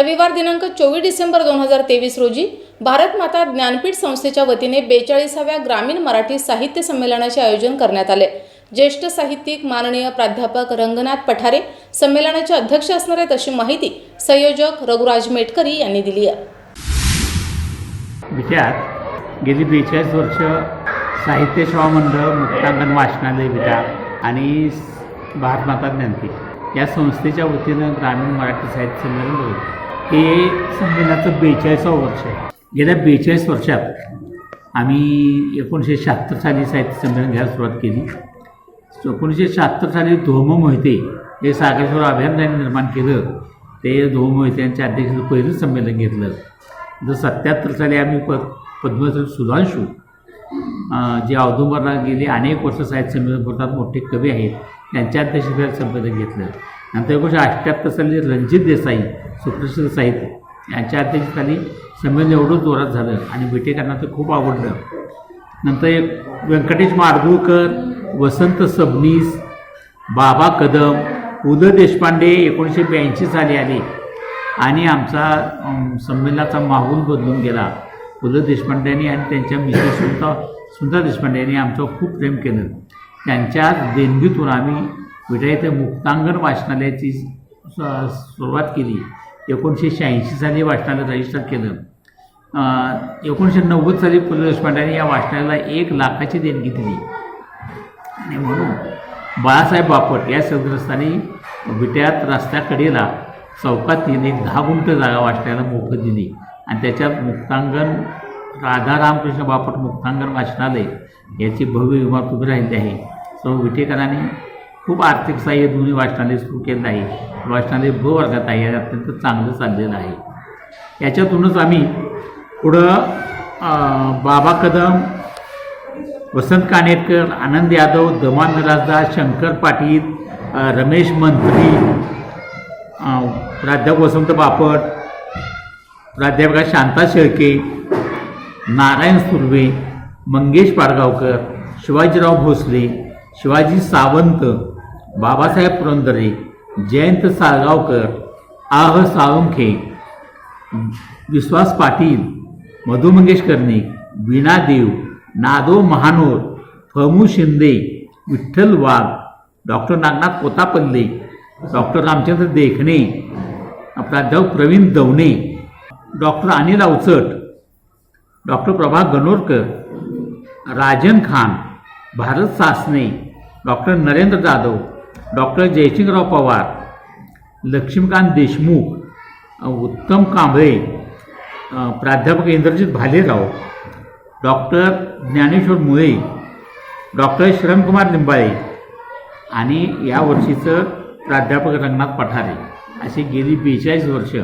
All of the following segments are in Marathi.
रविवार दिनांक चोवीस डिसेंबर दोन हजार तेवीस रोजी भारत माता ज्ञानपीठ संस्थेच्या वतीने बेचाळीसाव्या ग्रामीण मराठी साहित्य संमेलनाचे आयोजन करण्यात आले. ज्येष्ठ साहित्यिक माननीय प्राध्यापक रंगनाथ पठारे संमेलनाचे अध्यक्ष असणार आहेत अशी माहिती संयोजक रघुराज मेटकरी यांनी दिली आहे. विचार गेली बेचाळीस वर्ष साहित्य सेवा मंडळ मुक्तांगण वाचनालय विटा आणि भारत माता ज्ञानपीठ या संस्थेच्या वतीनं ग्रामीण मराठी साहित्य संमेलन बोलतो हे संमेलनाचं बेचाळीसावं वर्ष आहे. गेल्या बेचाळीस वर्षात आम्ही एकोणीसशे शहात्तर साली साहित्य संमेलन घ्यायला सुरुवात केली. एकोणीसशे शहात्तर साली धोम मोहिते हे सागरेश्वर अभियान निर्माण केलं. ते धोम मोहिते यांच्या अध्यक्षतेचं पहिलं संमेलन घेतलं. जर सत्याहत्तर साली आम्ही प पद्मश्री सुधांशू जे औदुंबरला गेले अनेक वर्ष साहित्य संमेलन करतात मोठे कवी आहेत त्यांच्या अध्यक्षतेखाली संमेलन घेतलं. नंतर एकोणीसशे अठ्ठ्याहत्तर साली रणजित देसाई सुप्रसिद्ध साहित्य यांच्या अध्यक्षतेखाली संमेलन एवढं जोरात झालं आणि बेटेकरांना ते खूप आवडलं. नंतर एक व्यंकटेश माडगुळकर वसंत सबनीस बाबा कदम पु ल देशपांडे एकोणीसशे ब्याऐंशी साली आले आणि आमचा संमेलनाचा माहोल बदलून गेला. पु ल देशपांडेंनी आणि त्यांच्या मिसेस सुंदा सुंदर देशपांडे यांनी आमचं खूप प्रेम केलं. त्यांच्या देणगीतून आम्ही विटा येथे मुक्तांगण वाचनालयाची स- सुरुवात केली. एकोणीसशे शहाऐंशी साली वाचनालय रजिस्टर केलं. एकोणीसशे नव्वद साली पु ल देशपांड्यांनी या वाचनालयाला एक लाखाची देणगी दिली. आणि म्हणून बाळासाहेब बापट या सदस्यांनी विट्यात रस्त्याकडेला चौकातील एक दहा गुंठ जागा वाचनाला मोफत दिली. आणि त्याच्यात मुक्तांगण राधा रामकृष्ण बापट मुक्तांगण वाचनालय याची भव्य इमारत उभी राहिली आहे. सर्व विटेकरांनी खूप आर्थिक सहाय्य दोन्ही वाचनालय सुरू केलं आहे. वाचनालय ब वर्गात आहे अत्यंत चांगलं चाललेलं आहे. याच्यातूनच आम्ही पुढं बाबा कदम वसंत कानेटकर आनंद यादव दमान मिराजदार शंकर पाटील रमेश मंत्री प्राध्यापक वसंत बापट प्राध्यापका शांता शेळके नारायण सुर्वे मंगेश पाडगावकर शिवाजीराव भोसले शिवाजी सावंत बाबासाहेब पुरंदरे जयंत साळगावकर आह साळुंखे विश्वास पाटील मधु मंगेश कर्णिक वीणा देव नादो महानोर फमू शिंदे विठ्ठल वाघ डॉक्टर नागनाथ कोतापल्ले डॉक्टर रामचंद्र देखणे प्राध्यापक Pravin Davane doctor Anil Awachat doctor Prabha Ganorkar Rajan Khan Bharat Sasane doctor Narendra Jadhav doctor Jaysingrao Pawar Laxmikant Deshmukh Uttam Kamble प्राध्यापक इंद्रजित भालेराव डॉक्टर ज्ञानेश्वर मुळे डॉक्टर श्रमकुमार लिंबाळे आणि यावर्षीचं प्राध्यापक रंगनाथ पठारे. असे गेली बेचाळीस वर्ष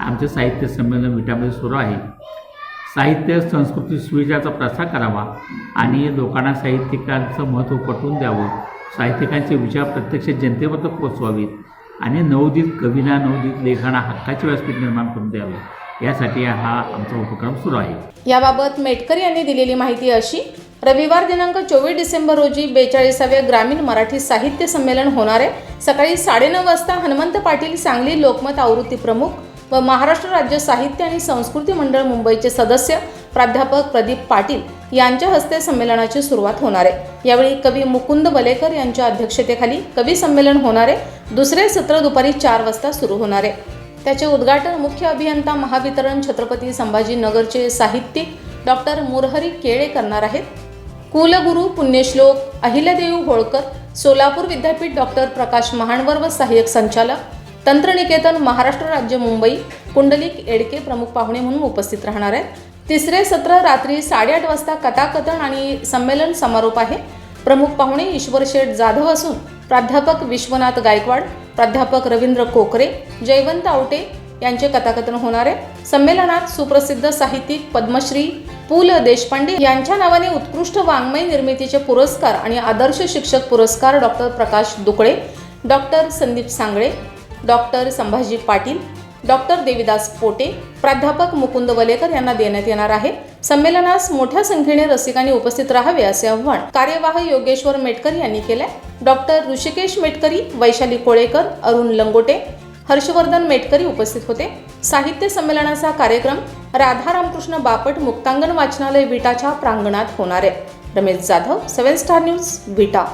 आमचं साहित्य संमेलन विटामध्ये सुरू आहे. साहित्य संस्कृती सुविचाराचा प्रसार करावा आणि लोकांना साहित्यिकांचं महत्त्व पटवून द्यावं. साहित्यिकांचे विचार प्रत्यक्ष जनतेपर्यंत पोचवावेत आणि नवोदित कवीला नवोदित लेखांना हक्काचे व्यासपीठ निर्माण करून द्यावे. यासाठी हा आमचा उपक्रम सुरू आहे. याबाबत मेटकर यांनी दिलेली माहिती अशी रविवार दिनांक चोवीस डिसेंबर रोजी बेचाळीसाव्या ग्रामीण मराठी साहित्य संमेलन होणार आहे. सकाळी साडेनऊ वाजता हनुमंत पाटील सांगली लोकमत आवृत्ती प्रमुख व महाराष्ट्र राज्य साहित्य आणि संस्कृती मंडळ मुंबईचे सदस्य प्राध्यापक प्रदीप पाटील यांच्या हस्ते संमेलनाची सुरुवात होणार आहे. यावेळी कवी मुकुंद बलेकर यांच्या अध्यक्षतेखाली कवी संमेलन होणार आहे. दुसरे सत्र दुपारी चार वाजता सुरू होणार आहे. त्याचे उद्घाटन मुख्य अभियंता महावितरण छत्रपती संभाजीनगरचे साहित्यिक डॉक्टर मुरहरी केळे करणार आहेत. कुलगुरू पुण्यश्लोक अहिल्यादेव होळकर सोलापूर विद्यापीठ डॉक्टर प्रकाश महाणवर व सहाय्यक संचालक तंत्रनिकेतन महाराष्ट्र राज्य मुंबई कुंडलिक एडके प्रमुख पाहुणे म्हणून उपस्थित राहणार आहेत. तिसरे सत्र रात्री साडेआठ वाजता कथाकथन आणि संमेलन समारोप आहे. प्रमुख पाहुणे ईश्वर शेठ जाधव असून प्राध्यापक विश्वनाथ गायकवाड प्राध्यापक रवींद्र कोकरे जयवंत आवटे यांचे कथाकथन होणार आहे. संमेलनात सुप्रसिद्ध साहित्यिक पद्मश्री पु ल देशपांडे यांच्या नावाने उत्कृष्ट वाङ्मय निर्मितीचे पुरस्कार आणि आदर्श शिक्षक पुरस्कार doctor Prakash Dukle doctor Sandeep Sangle doctor Sambhaji Patil doctor Devidas Pote प्राध्यापक मुकुंद वलेकर यांना देण्यात येणार आहे. संमेलनास मोठ्या संख्येने रसिकांनी उपस्थित राहावे असे आव्हान कार्यवाह योगेश्वर मेटकर यांनी केले डॉक्टर ऋषिकेश मेटकरी वैशाली कोळेकर अरुण लंगोटे हर्षवर्धन मेटकरी उपस्थित होते. साहित्य संमेलनाचा कार्यक्रम राधा रामकृष्ण बापट मुक्तांगण वाचनालय विटाच्या प्रांगणात होणार आहे. Ramesh Jadhav seven star news Vita.